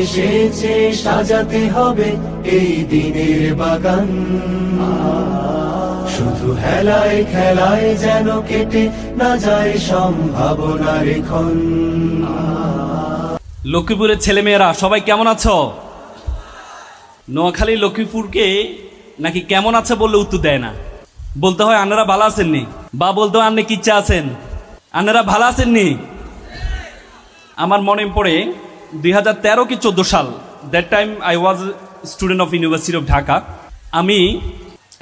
এসেছে, সাজাতে হবে এই দিনের বাগান। শুধু হেলায় খেলায় যেন কেটে না যায় সম্ভাবনার ক্ষণ। লক্ষ্মীপুরের ছেলেমেয়েরা, সবাই কেমন আছো? নোয়াখালী লক্ষ্মীপুরকে নাকি কেমন আছে বললে উত্তর দেয় না। বলতে হয় আনারা ভালো আছেননি। বা বলতে হয় আপনি কিচ্ছা আছেন। আনারা ভালো আছেননি? আমার মনে পড়ে দুই হাজার তেরো কি চোদ্দ সাল that time I was student of university of Dhaka আমি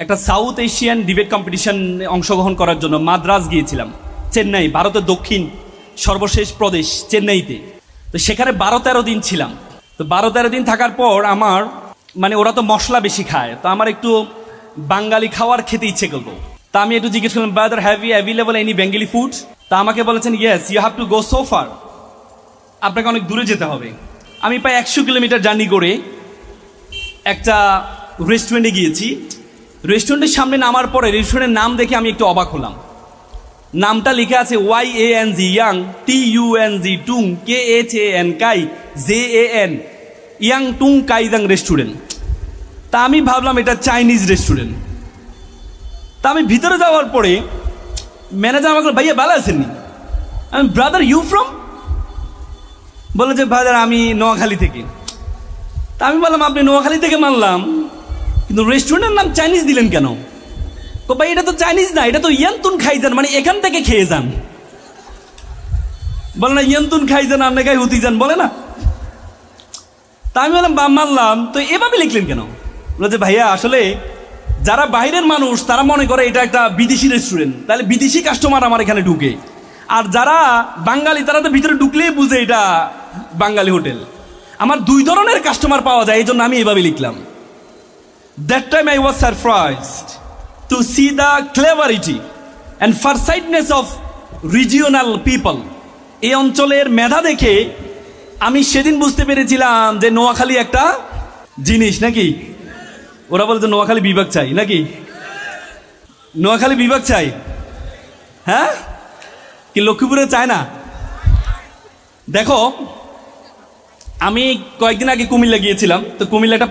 একটা সাউথ এশিয়ান ডিবেট কম্পিটিশন অংশগ্রহণ করার জন্য মাদ্রাজ গিয়েছিলাম, চেন্নাই, ভারতের দক্ষিণ সর্বশেষ প্রদেশ, চেন্নাইতে। তো সেখানে বারো তেরো দিন ছিলাম। তো বারো তেরো দিন থাকার পর আমার মানে ওরা তো মশলা বেশি খায়, তো আমার একটু বাঙালি খাওয়ার খেতে ইচ্ছে করল। তা আমি একটু জিজ্ঞেস করলাম brother have you available any Bengali food তা আমাকে বলেছেন yes you have to go so far আপনাকে অনেক দূরে যেতে হবে। আমি প্রায় একশো কিলোমিটার জার্নি করে একটা রেস্টুরেন্টে গিয়েছি। রেস্টুরেন্টের সামনে নামার পরে রেস্টুরেন্টের নাম দেখে আমি একটু অবাক হলাম। নামটা লিখে আছে Y A N G Yang T U N G Tung K H A N Kai J A N Yang Tung Kaidang restaurant তা আমি ভাবলাম এটা চাইনিজ রেস্টুরেন্ট তা আমি ভিতরে যাওয়ার পরে ম্যানেজার আমাকে ভাইয়া ভালো আছেননি আমি ব্রাদার ইউ ফ্রম বলে যে ব্রাদার আমি নোয়াখালী থেকে। তা আমি বললাম, আপনি নোয়াখালী থেকে মানলাম, কিন্তু রেস্টুরেন্টের নাম চাইনিজ দিলেন কেন? তো ভাই, এটা তো চাইনিজ না, এটা তো ইয়ান্তুন খাই যান মানে এখান থেকে খেয়ে যান। বলে না, ইয়ান্তুন খাই যান আপনি গায়ে হুতি যান, বলে না। তা আমি বললাম বা মানলাম। তো এভাবে লিখলেন কেন? বলে যে, ভাইয়া, আসলে যারা বাইরের মানুষ, তারা মনে করে এটা একটা বিদেশি রেস্টুরেন্ট তাহলে বিদেশি কাস্টমার আমার এখানে ঢুকে। আর যারা বাঙালি, তারা তো ভিতরে ঢুকলেই বুঝে এটা বাঙালি হোটেল। আমার দুই ধরনের কাস্টমার পাওয়া যায়, এই জন্য আমি এভাবে লিখলাম। That time I was surprised to see the cleverity and farsightness of regional people এই অঞ্চলের মেধা দেখে আমি সেদিন বুঝতে পেরেছিলাম যে নোয়াখালী একটা জিনিস, নাকি? ওরা বলতো নোয়াখালী বিভাগ চাই, নাকি? নোয়াখালী বিভাগ চাই। হ্যাঁ? কি লক্ষ্মীপুরে চায় না? দেখো আমি কয়েকদিন আগে কুমিল্লা গিয়েছিলাম তো কুমিল্লা একটা